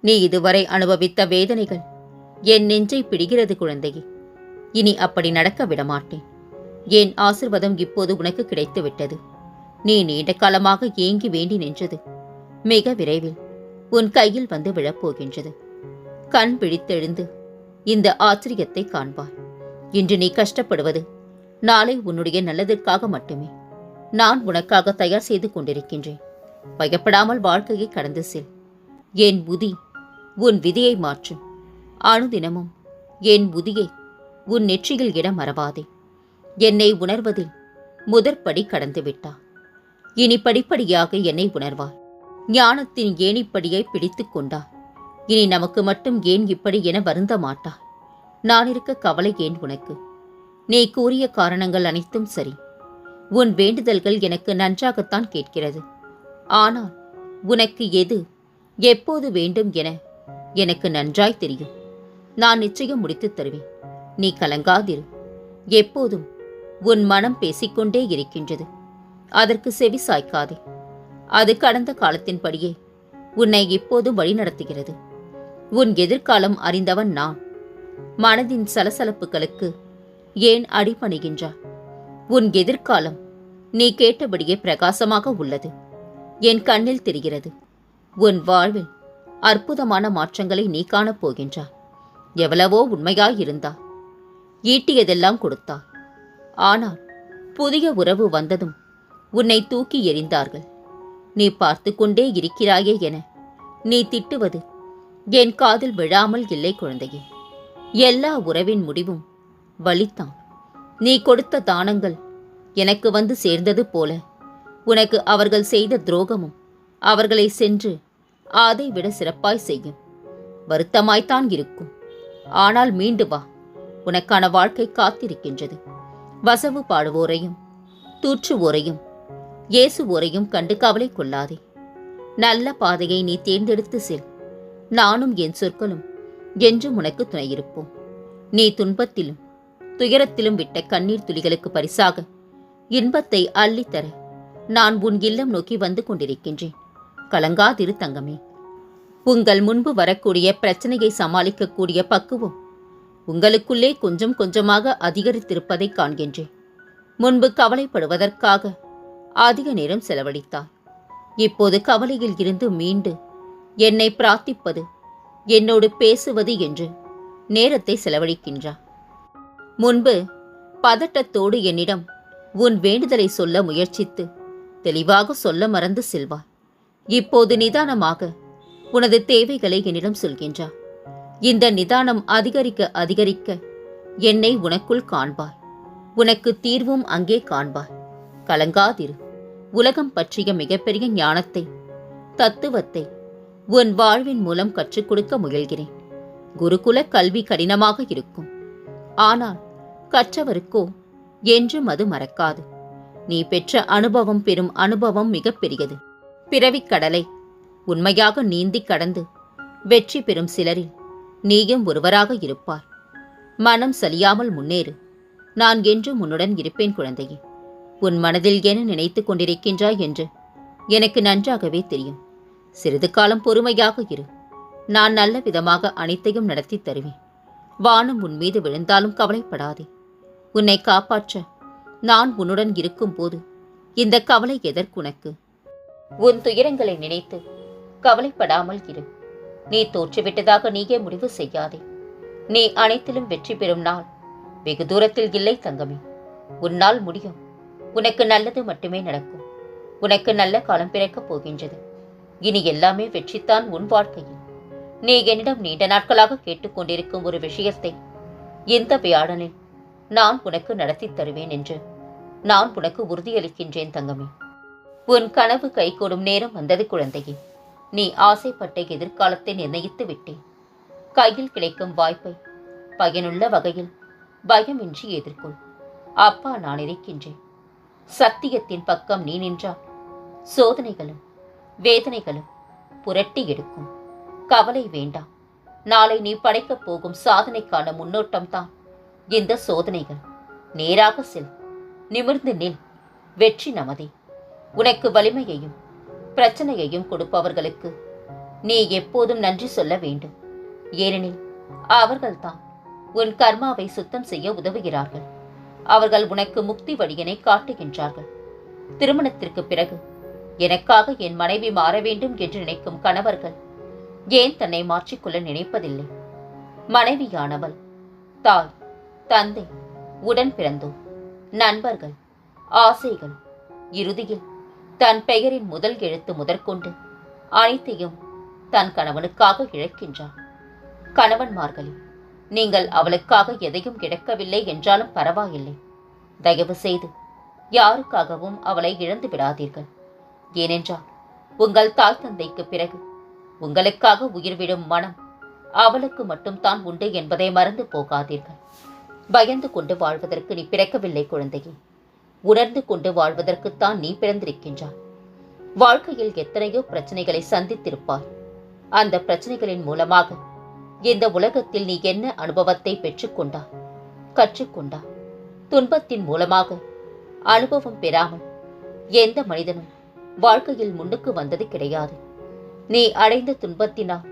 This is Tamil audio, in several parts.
நீ இதுவரை அனுபவித்த வேதனைகள் என் நெஞ்சை பிடிகிறது குழந்தையே. இனி அப்படி நடக்க விடமாட்டேன். என் ஆசிர்வாதம் இப்போது உனக்கு கிடைத்துவிட்டது. நீ நீண்ட காலமாக ஏங்கி வேண்டி நின்றது. மிக விரைவில் உன் கையில் வந்து விழப்போகின்றது. கண் பிடித்தெழுந்து இந்த ஆச்சரியத்தை காண்பார் இன்று நீ கஷ்டப்படுவது நாளை உன்னுடைய நல்லதற்காக மட்டுமே. நான் உனக்காக தயார் செய்து கொண்டிருக்கின்றேன். பயப்படாமல் வாழ்க்கையை கடந்து செல். என் புதி உன் விதியை மாற்றும் அணுதினமும் என் புதியை உன் நெற்றியில் இட மறவாதே என்னை உணர்வதில் முதற்படி கடந்துவிட்டா. இனி படிப்படியாக என்னை உணர்வாய். ஞானத்தின் ஏணிப்படியை பிடித்து கொண்டா. இனி நமக்கு மட்டும் ஏன் இப்படி என வருந்த மாட்டா. நான் இருக்க கவலை ஏன் உனக்கு? நீ கூறிய காரணங்கள் அனைத்தும் சரி. உன் வேண்டுதல்கள் எனக்கு நன்றாகத்தான் கேட்கிறது. ஆனால் உனக்கு எது எப்போது வேண்டும் என எனக்கு நன்றாய் தெரியும். நான் நிச்சயம் முடித்துத் தருவேன். நீ கலங்காதிரு. எப்போதும் உன் மனம் பேசிக்கொண்டே இருக்கின்றது. அதற்கு செவி சாய்க்காதே. அது கடந்த காலத்தின்படியே உன்னை இப்போதும் வழிநடத்துகிறது. உன் எதிர்காலம் அறிந்தவன் நான். மனதின் சலசலப்புகளுக்கு ஏன் அடிபணிகின்றாய்? உன் எதிர்காலம் நீ கேட்டபடியே பிரகாசமாக உள்ளது. என் கண்ணில் தெரிகிறது. உன் வாழ்வில் அற்புதமான மாற்றங்களை நீ காணப் போகின்றாய் எவ்வளவோ உண்மையாயிருந்தா. ஈட்டியதெல்லாம் கொடுத்தாய் ஆனால் புதிய உறவு வந்ததும் உன்னை தூக்கி எறிந்தார்கள். நீ பார்த்து கொண்டே இருக்கிறாயே என நீ திட்டுவது என் காதில் விழாமல் இல்லை குழந்தையே. எல்லா உறவின் முடிவும் வலித்தான். நீ கொடுத்த தானங்கள் எனக்கு வந்து சேர்ந்தது போல உனக்கு அவர்கள் செய்த துரோகமும் அவர்களை சென்று அதை விட சிறப்பாய் செய்யும். வருத்தமாய்த்தான் இருக்கும். ஆனால் மீண்டு வா. உனக்கான வாழ்க்கை காத்திருக்கின்றது. வசவு பாடுவோரையும் தூற்றுவோரையும் இயேசுவோரையும் கண்டு கவலை கொள்ளாதே. நல்ல பாதையை நீ தேர்ந்தெடுத்து செல். நானும் என் சொற்களும் என்றும் உனக்கு துணையிருப்போம். நீ துன்பத்திலும் துயரத்திலும் விட்ட கண்ணீர் துளிகளுக்கு பரிசாக இன்பத்தை அள்ளித்தர நான் உன் இல்லம் நோக்கி வந்து கொண்டிருக்கின்றேன். கலங்காதிரு தங்கமே உங்கள் முன்பு வரக்கூடிய பிரச்சனையை சமாளிக்கக்கூடிய பக்குவம் உங்களுக்குள்ளே கொஞ்சம் கொஞ்சமாக அதிகரித்திருப்பதை காண்கின்றேன். முன்பு கவலைப்படுவதற்காக அதிக நேரம் செலவழித்தார். இப்போது கவலையில் இருந்து மீண்டு என்னை பிரார்த்திப்பது என்னோடு பேசுவது என்று நேரத்தை செலவழிக்கின்றார். முன்பு பதட்டத்தோடு என்னிடம் உன் வேண்டுதலை சொல்ல முயற்சித்து தெளிவாக சொல்ல மறந்து செல்வார். இப்போது நிதானமாக உனது தேவைகளை என்னிடம் சொல்கின்றாய் இந்த நிதானம் அதிகரிக்க அதிகரிக்க என்னை உனக்குள் காண்பாய் உனக்கு தீர்வும் அங்கே காண்பாய் கலங்காதிரு. உலகம் பற்றிய மிகப்பெரிய ஞானத்தை தத்துவத்தை உன் வாழ்வின் மூலம் கற்றுக் கொடுக்க முயல்கிறேன். குருகுல கல்வி கடினமாக இருக்கும். ஆனால் கற்றவருக்கோ என்றும் அது மறக்காது. நீ பெற்ற அனுபவம் பெறும் அனுபவம் மிகப்பெரியது. பிறவிக்கடலை பிறவிக் கடலை. உண்மையாக நீந்தி கடந்து வெற்றி பெறும் சிலரில் நீயும் ஒருவராக இருப்பார் மனம் சலியாமல் முன்னேறு. நான் என்றும் உன்னுடன் இருப்பேன் குழந்தையே. உன் மனதில் என்ன நினைத்துக் கொண்டிருக்கின்றாய் என்று எனக்கு நன்றாகவே தெரியும். சிறிது காலம் பொறுமையாக இரு. நான் நல்ல விதமாக அனைத்தையும் நடத்தி தருவேன். வானம் உன் மீது விழுந்தாலும் கவலைப்படாதே. உன்னை காப்பாற்ற நான் உன்னுடன் இருக்கும்போது இந்த கவலை எதற்குனக்கு உன் துயரங்களை நினைத்து கவலைப்படாமல் இரு. நீ தோற்றுவிட்டதாக நீயே முடிவு செய்யாதே. நீ அனைத்திலும் வெற்றி பெறும் நாள் வெகு தூரத்தில் இல்லை தங்கமே. உன்னால் முடியும். உனக்கு நல்லது மட்டுமே நடக்கும். உனக்கு நல்ல காலம் பிறக்கப் போகின்றது. இனி எல்லாமே வெற்றித்தான் உன் வாழ்க்கையில். நீ என்னிடம் நீண்ட நாட்களாக கேட்டுக்கொண்டிருக்கும் ஒரு விஷயத்தை இந்த வியாழனில் நான் உனக்கு நடத்தித் தருவேன் என்று நான் உனக்கு உறுதியளிக்கின்றேன் தங்கமே. உன் கனவு கைகூடும் நேரம் வந்தது குழந்தையே. நீ ஆசைப்பட்ட எதிர்காலத்தை நிர்ணயித்து விட்டேன். கையில் கிடைக்கும் வாய்ப்பை பயனுள்ள வகையில் பயமின்றி எதிர்கொள். அப்பா நான் இருக்கின்றேன் சத்தியத்தின் பக்கம் நீ நின்றால் சோதனைகளும் வேதனைகளும் புரட்டி எடுக்கும். கவலை வேண்டாம். நாளை நீ படைக்கப் போகும் சாதனைக்கான முன்னோட்டம்தான் இந்த சோதனைகள். நேராக செல். நிமிர்ந்து நில். வெற்றி நமதே. உனக்கு வலிமையையும் பிரச்சனையையும் கொடுப்பவர்களுக்கு நீ எப்போதும் நன்றி சொல்ல வேண்டும். ஏனெனில் அவர்கள்தான் உன் கர்மாவை சுத்தம் செய்ய உதவுகிறார்கள். அவர்கள் உனக்கு முக்தி வழியினை காட்டுகின்றார்கள். திருமணத்திற்கு பிறகு எனக்காக என் மனைவி மாற வேண்டும் என்று நினைக்கும் கணவர்கள் ஏன் தன்னை மாற்றிக்கொள்ள நினைப்பதில்லை? மனைவியானவள் தாய் தந்தை உடன் பிறந்தோர் நண்பர்கள் ஆசைகள் இறுதியில் தன் பெயரின் முதல் எழுத்து முதற்கொண்டு அனைத்தையும் தன் கணவனுக்காக இழக்கின்றார் கணவன்மார்களே நீங்கள் அவளுக்காக எதையும் இழக்கவில்லை என்றாலும் பரவாயில்லை. தயவு செய்து யாருக்காகவும் அவளை இழந்து விடாதீர்கள். ஏனென்றால் உங்கள் தாய் தந்தைக்கு பிறகு உங்களுக்காக உயிர் விடும் மனம் அவளுக்கு மட்டும்தான் உண்டு என்பதை மறந்து போகாதீர்கள். பயந்து கொண்டு வாழ்வதற்கு நீ பிறக்கவில்லை குழந்தையே. உணர்ந்து கொண்டு வாழ்வதற்குத்தான் நீ பிறந்திருக்கின்றாய். வாழ்க்கையில் எத்தனையோ பிரச்சனைகளை சந்தித்திருப்பாய். அந்த பிரச்சனைகளின் மூலமாக இந்த உலகத்தில் நீ என்ன அனுபவத்தை பெற்றுக்கொண்டாய்? கற்றுக்கொண்டாய் துன்பத்தின் மூலமாக அனுபவம் பெறாமல் எந்த மனிதனும் வாழ்க்கையில் முன்னுக்கு வந்தது கிடையாது. நீ அடைந்த துன்பத்தினால்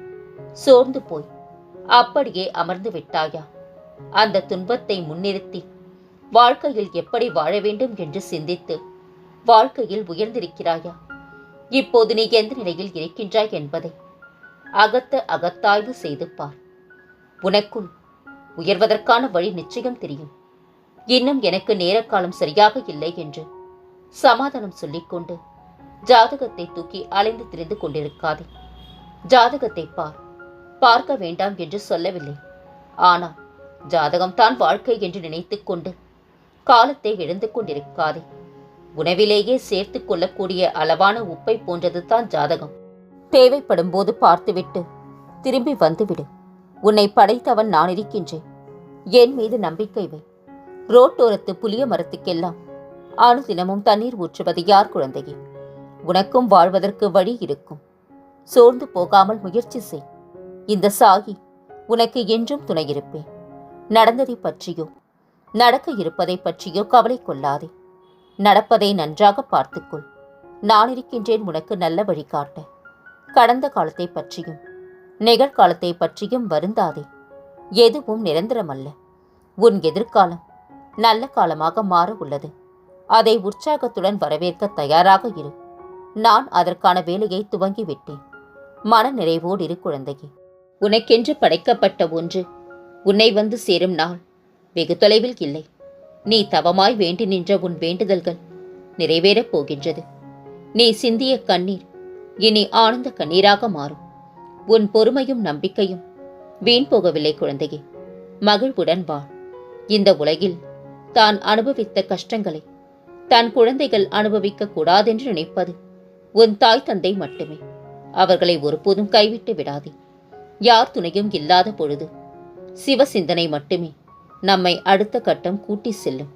சோர்ந்து போய் அப்படியே அமர்ந்து விட்டாயா? அந்த துன்பத்தை முன்னிறுத்தி வாழ்க்கையில் எப்படி வாழ வேண்டும் என்று சிந்தித்து வாழ்க்கையில் உயர்ந்திருக்கிறாயா? இப்போது நீ எந்த நிலையில் இருக்கின்றாய் என்பதை அகத்த அகத்தாய்வு செய்து பார். உனக்குள் உயர்வதற்கான வழி நிச்சயம் தெரியும். இன்னும் எனக்கு நேரக்காலம் சரியாக இல்லை என்று சமாதானம் சொல்லிக்கொண்டு ஜாதகத்தை தூக்கி அலைந்து திரிந்து கொண்டிருக்காதே. ஜாதகத்தை பார். பார்க்க வேண்டாம் என்று சொல்லவில்லை. ஆனால் ஜாதகம் தான் வாழ்க்கை என்று நினைத்துக்கொண்டு காலத்தை இழந்து கொண்டிருக்காதே. உணவிலேயே சேர்த்து கொள்ளக்கூடிய அளவான உப்பை போன்றது தான் ஜாதகம். தேவைப்படும் போது பார்த்துவிட்டு திரும்பி வந்துவிடு. உன்னை படைத்தவன் நான் இருக்கின்றேன். என் மீது நம்பிக்கை வை. ரோட்டோரத்து புளிய மரத்துக்கெல்லாம் அனுதினமும் தண்ணீர் ஊற்றுவது யார் குழந்தையே? உனக்கும் வாழ்வதற்கு வழி இருக்கும். சோர்ந்து போகாமல் முயற்சி செய். இந்த சாகி உனக்கு என்றும் துணையிருப்பேன் நடந்ததை பற்றியோ நடக்க இருப்பதை பற்றியோ கவலை கொள்ளாதே. நடப்பதை நன்றாக பார்த்துக்கொள். நான் இருக்கின்றேன் உனக்கு நல்ல வழிகாட்ட கடந்த காலத்தை பற்றியும் நிகழ்காலத்தை பற்றியும் வருந்தாதே. எதுவும் நிரந்தரமல்ல. உன் எதிர்காலம் நல்ல காலமாக மாற உள்ளது. அதை உற்சாகத்துடன் வரவேற்க தயாராக இரு. நான் அதற்கான வேலையை துவங்கிவிட்டேன். மன நிறைவோடு இரு குழந்தையே. உனக்கென்று படைக்கப்பட்ட ஒன்று உன்னை வந்து சேரும் நாள். வெகு தொலைவில் இல்லை. நீ தவமாய் வேண்டி நின்ற உன் வேண்டுதல்கள் நிறைவேறப் போகின்றது. நீ சிந்திய கண்ணீர் இனி ஆனந்த கண்ணீராக மாறும். உன் பொறுமையும் நம்பிக்கையும் வீண் போகவில்லை குழந்தையே. மகிழ்வுடன் வாழ் இந்த உலகில் தான் அனுபவித்த கஷ்டங்களை தன் குழந்தைகள் அனுபவிக்க கூடாதென்று நினைப்பது உன் தாய் தந்தை மட்டுமே. அவர்களை ஒருபோதும் கைவிட்டு விடாதே. யார் துணையும் இல்லாத பொழுது சிவ சிந்தனை மட்டுமே. நம்மை அடுத்த கட்டம் கூட்டி செல்லும்.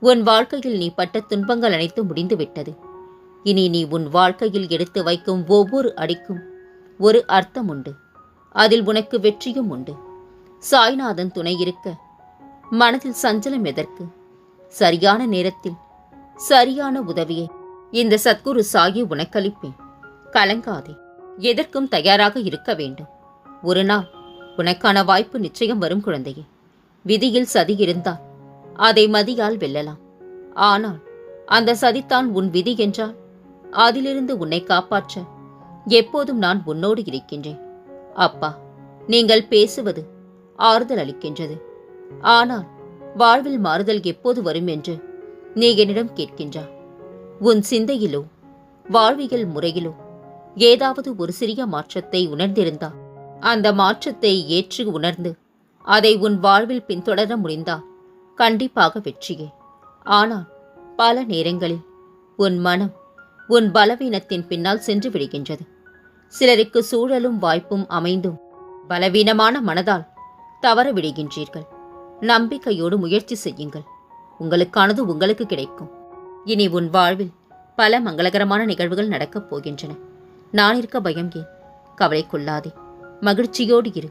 உன் வாழ்க்கையில் நீ பட்ட துன்பங்கள் அனைத்து முடிந்துவிட்டது. இனி நீ உன் வாழ்க்கையில் எடுத்து வைக்கும் ஒவ்வொரு அடிக்கும் ஒரு அர்த்தம் உண்டு. அதில் உனக்கு வெற்றியும் உண்டு. சாய்நாதன் துணை இருக்க மனதில் சஞ்சலம் எதற்கு? சரியான நேரத்தில் சரியான உதவியை. இந்த சத்குரு சாயி உனக்களிப்பேன். கலங்காதே. எதற்கும் தயாராக இருக்க வேண்டும். ஒரு நாள் உனக்கான வாய்ப்பு நிச்சயம் வரும் குழந்தையே. விதியில் சதி இருந்தால் அதை மதியால் வெல்லலாம். ஆனால் அந்த சதித்தான் உன் விதி என்றால் அதிலிருந்து உன்னை காப்பாற்ற எப்போதும் நான் உன்னோடு இருக்கின்றேன். அப்பா நீங்கள் பேசுவது ஆறுதல் அளிக்கின்றது. ஆனால் வாழ்வில் மாறுதல் எப்போது வரும் என்று நீ என்னிடம் கேட்கின்றா உன் சிந்தையிலோ வாழ்வியல் முறையிலோ ஏதாவது ஒரு சிறிய மாற்றத்தை உணர்ந்திருந்தா அந்த மாற்றத்தை ஏற்று உணர்ந்து அதை உன் வாழ்வில் பின்தொடர முடிந்தால் கண்டிப்பாக வெற்றியே. ஆனால் பல நேரங்களில் உன் மனம் உன் பலவீனத்தின் பின்னால் சென்று விடுகின்றது. சிலருக்கு சூழலும் வாய்ப்பும் அமைந்தும் பலவீனமான மனதால் தவற விடுகின்றீர்கள். நம்பிக்கையோடு முயற்சி செய்யுங்கள். உங்களுக்கானது உங்களுக்கு கிடைக்கும். இனி உன் வாழ்வில் பல மங்களகரமான நிகழ்வுகள் நடக்கப் போகின்றன. நான் இருக்க பயம் ஏன்? கவலை கொள்ளாதே. மகிழ்ச்சியோடு இரு.